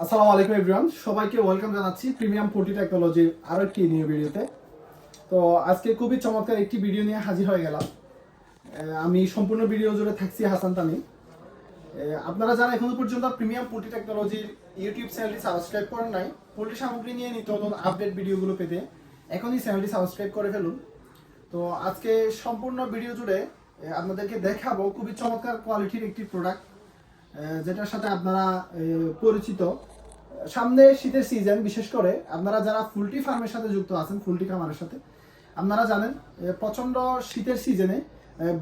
আসসালামু আলাইকুম এভরিওয়ান সবাইকে ওয়েলকাম জানাচ্ছি প্রিমিয়াম পোল্ট্রি টেকনোলজির আরও একটি নিউ ভিডিওতে তো আজকে খুবই চমৎকার একটি ভিডিও নিয়ে হাজির হয়ে গেলাম। আমি সম্পূর্ণ ভিডিও জুড়ে থাকছি হাসান আহ, আপনারা যারা এখনও পর্যন্ত প্রিমিয়াম পোল্ট্রি টেকনোলজির ইউটিউব চ্যানেলটি সাবস্ক্রাইব করেন নাই পোল্ট্রি সামগ্রী নিয়ে নিত্য নতুন আপডেট ভিডিওগুলো পেতে এখনই চ্যানেলটি সাবস্ক্রাইব করে ফেলুন। তো আজকে সম্পূর্ণ ভিডিও জুড়ে আপনাদেরকে দেখাবো খুবই চমৎকার কোয়ালিটির একটি প্রোডাক্ট যেটার সাথে আপনারা পরিচিত। সামনে শীতের সিজন বিশেষ করে আপনারা যারা ফুলটি ফার্মের সাথে যুক্ত আছেন, ফুলটি খামারের সাথে, আপনারা জানেন প্রচণ্ড শীতের সিজনে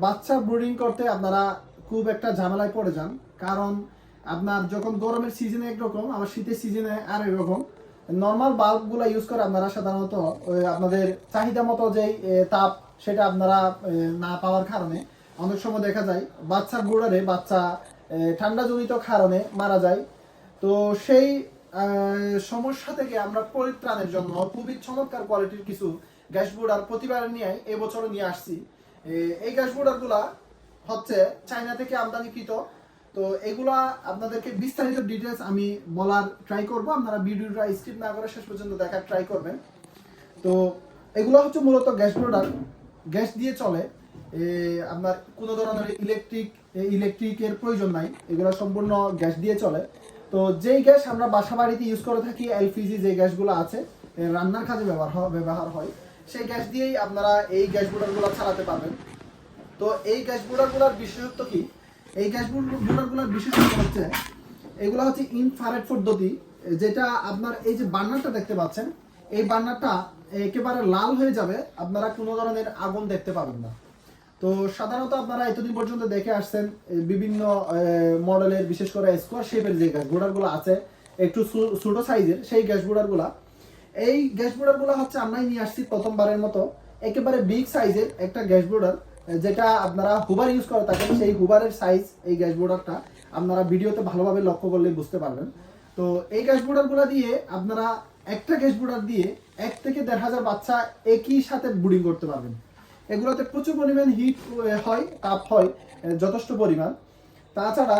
বাচ্চা ব্রুডিং করতে আপনারা খুব একটা ঝামেলায় পড়ে যান। কারণ আপনার যখন গরমের সিজনে একরকম, আবার শীতের সিজনে আর একরকম নর্মাল বাল্বগুলো ইউজ করে আপনারা সাধারণত আপনাদের চাহিদা মতো যেই তাপ, সেটা আপনারা না পাওয়ার কারণে অনেক সময় দেখা যায়, বাচ্চা গুড়ারে বাচ্চা ঠান্ডাজনিত কারণে মারা যায়। তো সেই সমস্যা থেকে আমরা পরিত্রাণের জন্য খুবই চমৎকার কোয়ালিটির কিছু গ্যাস বোর্ডার প্রতিবার নিয়ে এবছরও নিয়ে আসছি। এই গ্যাস বোর্ডারগুলা হচ্ছে চায়না থেকে আমদানিকৃত। তো এগুলা আপনাদেরকে বিস্তারিত ডিটেলস আমি বলার ট্রাই করব। আপনারা ভিডিওটা স্কিপ না করে শেষ পর্যন্ত দেখার ট্রাই করবেন। তো এগুলো হচ্ছে মূলত গ্যাস প্রোডাক্ট গ্যাস দিয়ে চলে। আপনার কোনো ধরনের ইলেকট্রিক ইলেকট্রিকের প্রয়োজন নাই, এগুলো সম্পূর্ণ গ্যাস দিয়ে চলে। তো যেই গ্যাস আমরা বাসা বাড়িতে ইউজ করে থাকি এলপিজি যে গ্যাসগুলো আছে রান্নার কাজে ব্যবহার ব্যবহার হয়, সেই গ্যাস দিয়েই আপনারা এই গ্যাস বোর্ডারগুলো চালাতে পারবেন। তো এই গ্যাস বোর্ডারগুলোর বিশেষত্ব কি? এই গ্যাস বোর্ডারগুলোর বিশেষত্ব হচ্ছে, এগুলো হচ্ছে ইনফ্রারেড পদ্ধতি, যেটা আপনার এই যে বার্নারটা দেখতে পাচ্ছেন, এই বার্নারটা একেবারে লাল হয়ে যাবে, আপনারা কোনো ধরনের আগুন দেখতে পাবেন না। তো সাধারণত আপনারা এতদিন পর্যন্ত দেখে আসছেন বিভিন্ন মডেলের, বিশেষ করে স্কোয়ার শেপের যে গ্যাস বোর্ডারগুলো আছে, একটু ছোট সাইজের, সেই গ্যাস বোর্ডারগুলা এই গ্যাস বোর্ডারগুলো হচ্ছে আমরাই নিয়ে আসছি প্রথমবারের মতো। একেবারে বিগ সাইজের একটা গ্যাস বোর্ডার যেটা আপনারা হুবার ইউজ করে থাকেন, সেই হুবারের সাইজ এই গ্যাস বোর্ডারটা আপনারা ভিডিওতে ভালোভাবে লক্ষ্য করলে বুঝতে পারবেন। তো এই গ্যাস বোর্ডারগুলো দিয়ে আপনারা একটা গ্যাস বোর্ডার দিয়ে এক থেকে দেড় হাজার বাচ্চা একই সাথে ব্রুডিং করতে পারবেন। এগুলোতে প্রচুর পরিমাণ হিট হয়, তাপ হয় যথেষ্ট পরিমাণ। তাছাড়া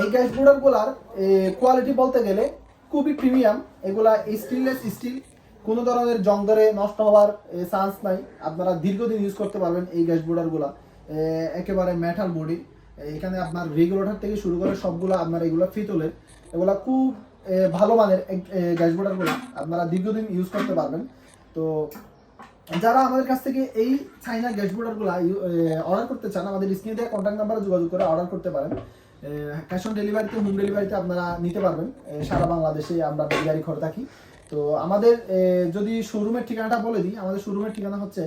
এই গ্যাস বোর্ডারগুলার কোয়ালিটি বলতে গেলে খুবই প্রিমিয়াম এগুলা স্টিললেস স্টিল কোনো ধরনের জং ধরে নষ্ট হওয়ার চান্স নাই। আপনারা দীর্ঘদিন ইউজ করতে পারবেন এই গ্যাস বোর্ডারগুলা একেবারে মেটাল বডি এখানে আপনার রেগুলেটর থেকে শুরু করে সবগুলো আপনার এগুলো ফিতলের, এগুলা খুব ভালো মানের গ্যাস বোর্ডারগুলো আপনারা দীর্ঘদিন ইউজ করতে পারবেন। তো যারা আমাদের কাছ থেকে এই চাইনা গ্যাস বোর্ডারগুলো অর্ডার করতে চান, আমাদের স্ক্রিনে দেওয়া কন্ট্যাক্ট নাম্বারে যোগাযোগ করে অর্ডার করতে পারেন। ক্যাশ অন ডেলিভারিতে হোম ডেলিভারিতে আপনারা নিতে পারবেন। সারা বাংলাদেশে আমরা ডেলিভারি করে থাকি। তো আমাদের যদি শোরুমের ঠিকানাটা বলে দিই, আমাদের শোরুমের ঠিকানা হচ্ছে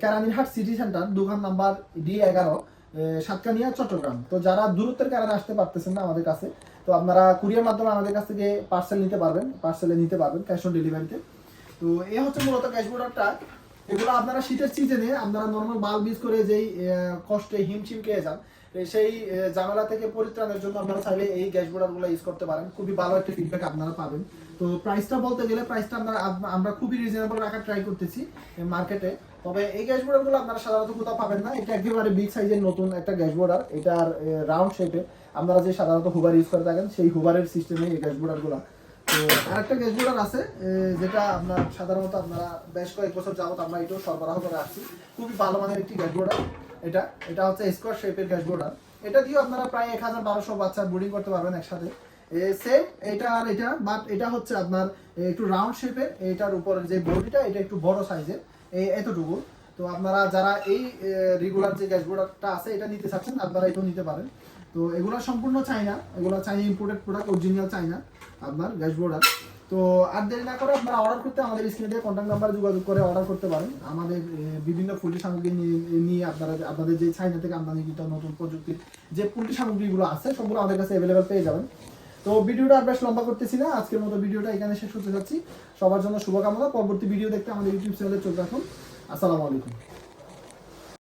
কেরানীরহাট সিটি সেন্টার দোকান নাম্বার ডি এগারো সাতকানিয়া, চট্টগ্রাম। তো যারা দূরত্বের কারণে আসতে পারতেছেন না আমাদের কাছে, তো আপনারা কুরিয়ার মাধ্যমে আমাদের কাছ থেকে পার্সেল নিতে পারবেন পার্সেলে নিতে পারবেন ক্যাশ অন ডেলিভারিতে তো। এ হচ্ছে মূলত গ্যাস বোর্ডারটা এগুলো আপনারা শীতের সিজনে আপনারা নর্মাল বাল্ব ইউজ করে যেই কষ্টে হিমশিম খেয়ে যান সেই ঝামেলা থেকে পরিত্রাণের জন্য আপনারা চাইলে এই গ্যাস বোর্ডারগুলো ইউজ করতে পারেন। খুবই ভালো একটা ফিডব্যাক আপনারা পাবেন। তো প্রাইসটা বলতে গেলে প্রাইসটা আমরা আমরা খুবই রিজনেবল রাখার ট্রাই করতেছি মার্কেটে তবে এই গ্যাস বোর্ডারগুলো আপনারা সাধারণত কোথাও পাবেন না। এটা একেবারে বিগ সাইজের নতুন একটা গ্যাস বোর্ডার এটার রাউন্ড শেপে আপনারা যে সাধারণত হুবার ইউজ করে থাকেন, সেই হুবারের সিস্টেমে এই গ্যাস বোর্ডারগুলো তো আরেকটা গ্যাস বোর্ডার আছে যেটা আপনার সাধারণত আপনারা বেশ কয়েক বছর যাবত আমরা এটাও সরবরাহ করে আসছি। খুবই ভালো মানের একটি গ্যাস এটা। এটা হচ্ছে স্কোয়ার শেপের গ্যাস এটা দিয়েও আপনারা প্রায় এক হাজার বারোশো বাচ্চা ব্রিডিং করতে পারবেন একসাথে। সেম এটা আর এটা বাট এটা হচ্ছে আপনার একটু রাউন্ড শেপের এটার উপরের যে বডিটা, এটা একটু বড় সাইজের এতটুকু। তো আপনারা যারা এই রেগুলার যে গ্যাস আছে, এটা নিতে চাচ্ছেন, আপনারা এটাও নিতে পারেন। তো এগুলো সম্পূর্ণ চাইনা এগুলো China imported product original China আপনার গ্যাস বোর্ডার তো আর দেরি না করে আপনারা অর্ডার করতে আমাদের স্ক্রিনে দিয়ে কন্ট্যাক্ট নাম্বার যোগাযোগ করে অর্ডার করতে পারেন। আমাদের বিভিন্ন পোল্ট্রি সামগ্রী নিয়ে নিয়ে আপনারা আপনাদের যে চাইনা থেকে আমদানিকৃত নতুন প্রযুক্তির যে পোল্ট্রি সামগ্রীগুলো আছে, সবগুলো আমাদের কাছে অ্যাভেলেবেল পেয়ে যাবেন। তো ভিডিওটা আর বেশ লম্বা করতেছি না, আজকের মতো ভিডিওটা এখানে শেষ করতে যাচ্ছি। সবার জন্য শুভকামনা, পরবর্তী ভিডিও দেখতে আমাদের ইউটিউব চ্যানেলে চোখ রাখুন। আসসালামু আলাইকুম।